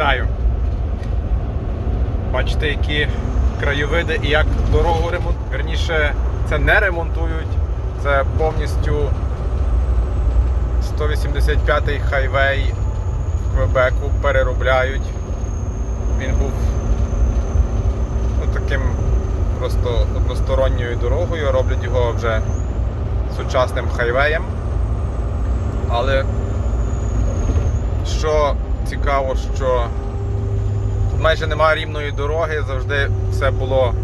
Вітаю! Бачите, які краєвиди і як дорогу ремонт. Верніше, це не ремонтують, це повністю 185-й хайвей в Квебеку переробляють. Він був ну, таким просто односторонньою дорогою, роблять його вже сучасним хайвеєм. Але що цікаво, що тут майже немає рівної дороги, завжди все було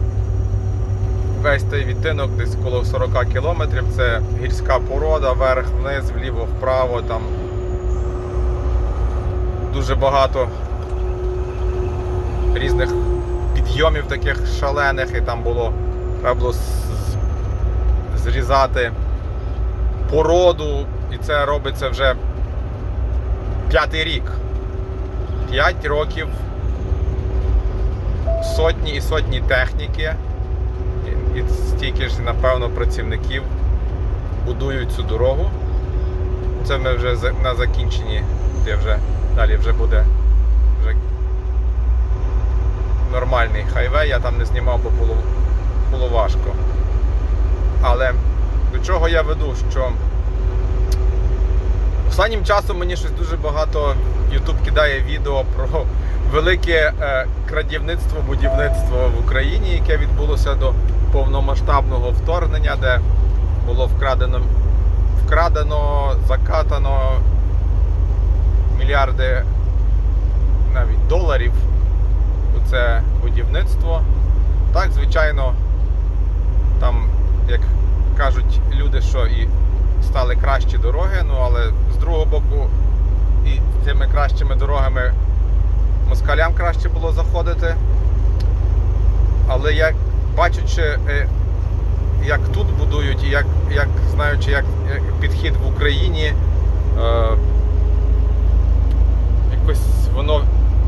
весь той відтинок десь коло 40 кілометрів. Це гірська порода, вверх, вниз, вліво, вправо. Там дуже багато різних підйомів таких шалених, і там було треба було зрізати породу, і це робиться вже п'ятий рік. П'ять років сотні і сотні техніки, і стільки ж, напевно, працівників будують цю дорогу. Це ми вже на закінченні, де вже далі вже буде вже нормальний хайвей, я там не знімав, бо було, було важко. Але до чого я веду, що Останнім часом мені щось дуже багато YouTube кидає відео про велике е, крадівництво, будівництво в Україні, яке відбулося до повномасштабного вторгнення, де було вкрадено, вкрадено, закатано мільярди навіть доларів у це будівництво. Так, звичайно, там, як кажуть люди, що і стали кращі дороги, ну але з другого боку, і цими кращими дорогами москалям краще було заходити. Але як бачачи, е, як тут будують, і як, як знаючи, як як підхід в Україні, е, якось воно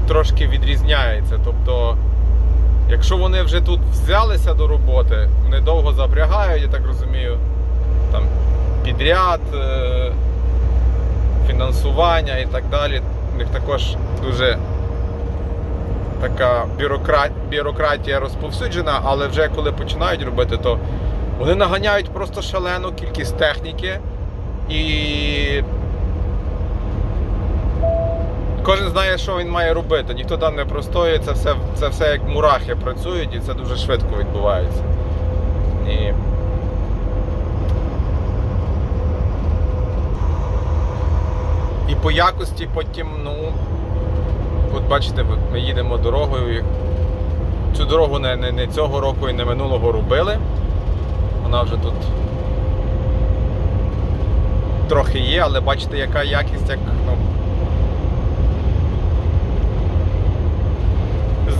трошки відрізняється. Тобто, якщо вони вже тут взялися до роботи, вони довго запрягають, я так розумію, там підряд, е, фінансування і так далі. У них також дуже така бюрократія розповсюджена, але вже коли починають робити, то вони наганяють просто шалену кількість техніки і кожен знає, що він має робити. Ніхто там не простоює, це все, це все як мурахи працюють і це дуже швидко відбувається. По якості потім, ну, от бачите, ми їдемо дорогою. Цю дорогу не, не, не цього року і не минулого робили. Вона вже тут трохи є, але бачите, яка якість, як. Ну,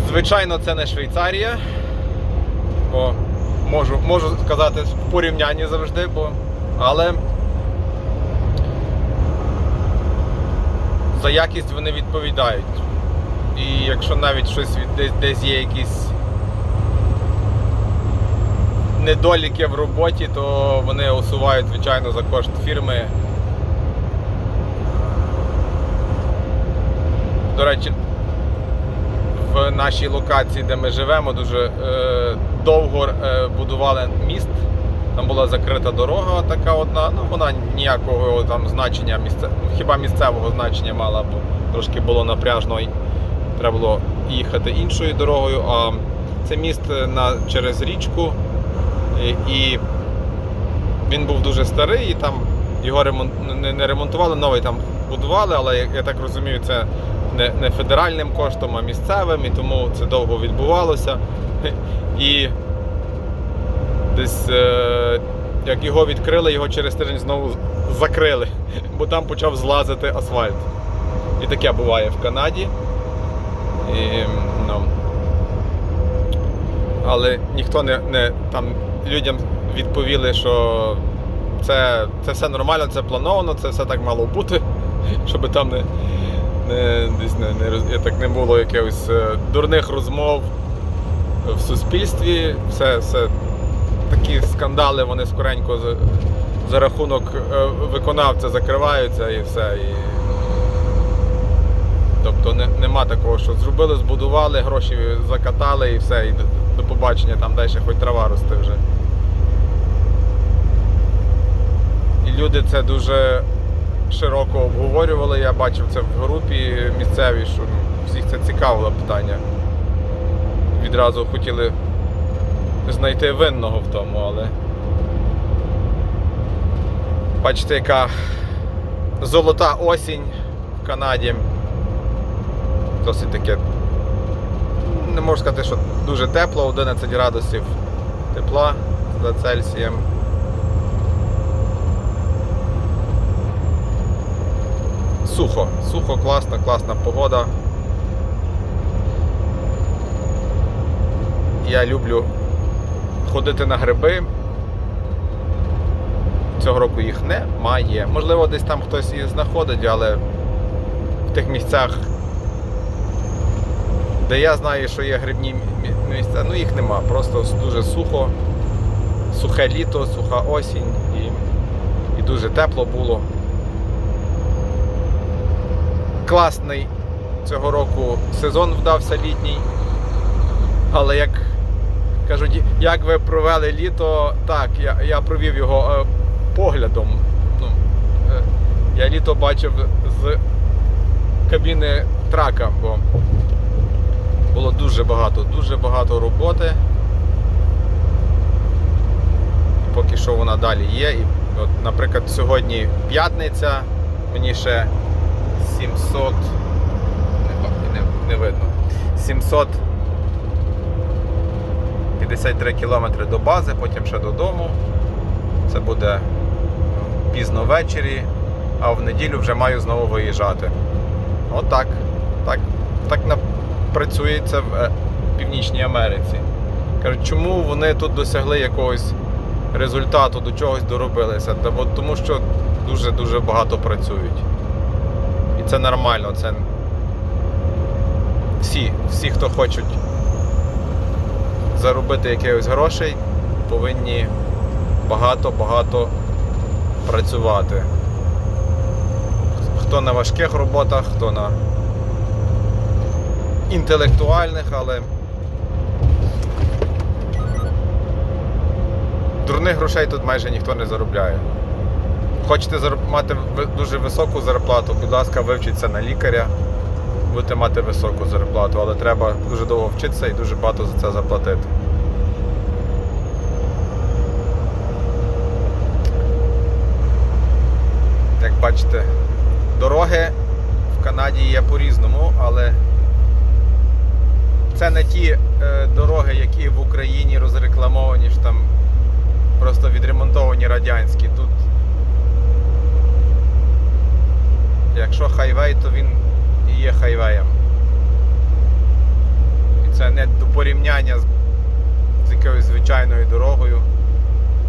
звичайно, це не Швейцарія. Бо можу, можу сказати в порівнянні завжди, бо. Але за якість вони відповідають. І якщо навіть щось десь, десь є якісь недоліки в роботі, то вони усувають, звичайно, за кошт фірми. До речі, в нашій локації, де ми живемо, дуже е, довго е, будували міст. Там була закрита дорога така одна, ну вона ніякого там значення, місце... хіба місцевого значення мала, бо трошки було напряжно і треба було їхати іншою дорогою. А це міст на... через річку, і... і він був дуже старий, і там його ремонт... не, ремонтували, новий там будували, але я, я так розумію, це не, не федеральним коштом, а місцевим, і тому це довго відбувалося. І десь е, як його відкрили, його через тиждень знову закрили, бо там почав злазити асфальт. І таке буває в Канаді. І, ну, але ніхто не, не там людям відповіли, що це, це все нормально, це плановано, це все так мало бути, щоб там не, не, десь не, не, так не було якихось е, дурних розмов в суспільстві. Все, все такі скандали вони скоренько за, за рахунок е, виконавця закриваються і все. І... Тобто не, нема такого, що зробили, збудували, гроші закатали і все, і до, до побачення, там далі хоч трава росте вже. І люди це дуже широко обговорювали. Я бачив це в групі місцевій, що всіх це цікавило питання. Відразу хотіли знайти винного в тому, але. Бачите, яка золота осінь в Канаді. Досить таке. Не можу сказати, що дуже тепло, 11 градусів тепла за Цельсієм. Сухо, сухо, класно, класна погода. Я люблю ходити на гриби. Цього року їх немає. Можливо, десь там хтось і знаходить, але в тих місцях, де я знаю, що є грибні місця, ну їх нема. Просто дуже сухо, сухе літо, суха осінь і, і дуже тепло було. Класний цього року сезон вдався літній. Але як кажуть, як ви провели літо, так, я, я провів його е, поглядом. Ну, е, я літо бачив з кабіни трака, бо було дуже багато, дуже багато роботи. Поки що вона далі є. І, от, наприклад, сьогодні п'ятниця, мені ще 700. Не, не, не видно. 700 53 кілометри до бази, потім ще додому. Це буде пізно ввечері, а в неділю вже маю знову виїжджати. Отак. Так, так на- працює це в е, Північній Америці. Кажуть, чому вони тут досягли якогось результату, до чогось доробилися? Тому що дуже-дуже багато працюють. І це нормально. Це всі, всі, хто хочуть заробити якихось грошей, повинні багато-багато працювати. Хто на важких роботах, хто на інтелектуальних, але дурних грошей тут майже ніхто не заробляє. Хочете мати дуже високу зарплату, будь ласка, вивчіться на лікаря, будете мати високу зарплату, але треба дуже довго вчитися і дуже багато за це заплатити. Як бачите, дороги в Канаді є по-різному, але це не ті е, дороги, які в Україні розрекламовані, що там просто відремонтовані радянські. Тут, якщо хайвей, то він хайвеєм. І це не до порівняння з, якоюсь звичайною дорогою.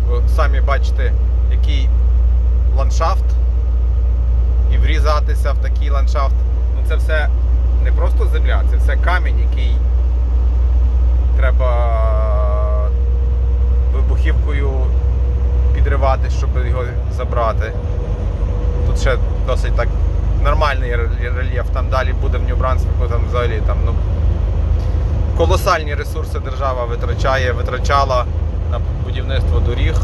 Ви самі бачите, який ландшафт і врізатися в такий ландшафт. Ну це все не просто земля, це все камінь, який треба вибухівкою підривати, щоб його забрати. Тут ще досить так нормальний рельєф. Там далі буде в Нью-Брансвіку, там взагалі там, ну, колосальні ресурси держава витрачає, витрачала на будівництво доріг.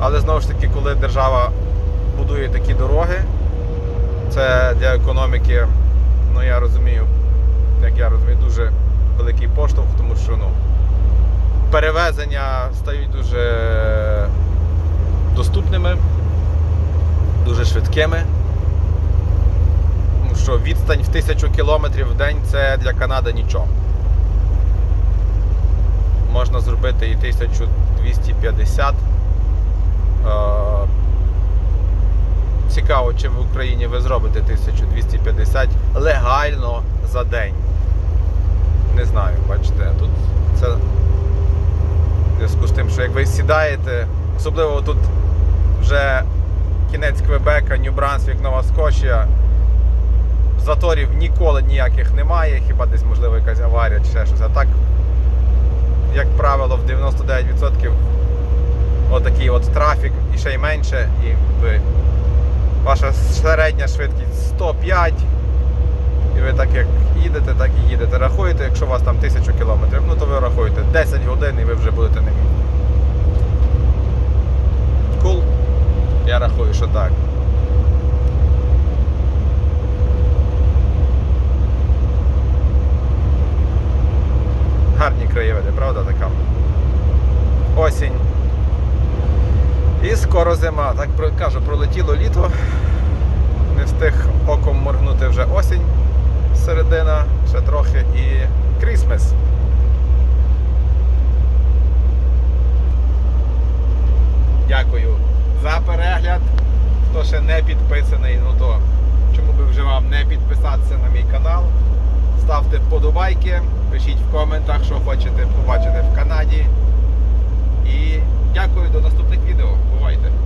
Але знову ж таки, коли держава будує такі дороги, це для економіки, ну я розумію, як я розумію, дуже великий поштовх, тому що ну, перевезення стають дуже доступними, дуже швидкими. Що відстань в тисячу кілометрів в день це для Канади нічого. Можна зробити і 1250. Е, Цікаво, чи в Україні ви зробите 1250 легально за день. Не знаю, бачите, тут це в зв'язку з тим, що як ви сідаєте, особливо тут вже кінець Квебека, Нью-Брансвік, Нова Скотія, заторів ніколи ніяких немає, хіба десь можливо якась аварія чи ще щось. А так, як правило, в 99% отакий от трафік і ще й менше, і ви, ваша середня швидкість 105, і ви так як їдете, так і їдете. Рахуєте, якщо у вас там тисячу кілометрів, ну то ви рахуєте 10 годин і ви вже будете на місці. Кул? Я рахую, що так. Гарні правда така? Осінь. І скоро зима. Так кажу, пролетіло літо. Не встиг оком моргнути вже осінь, середина, ще трохи і Крісмес. Дякую за перегляд. Хто ще не підписаний, ну то чому би вже вам не підписатися на мій канал. Ставте вподобайки, Пишіть в коментах, що хочете побачити в Канаді. І дякую до наступних відео. Бувайте!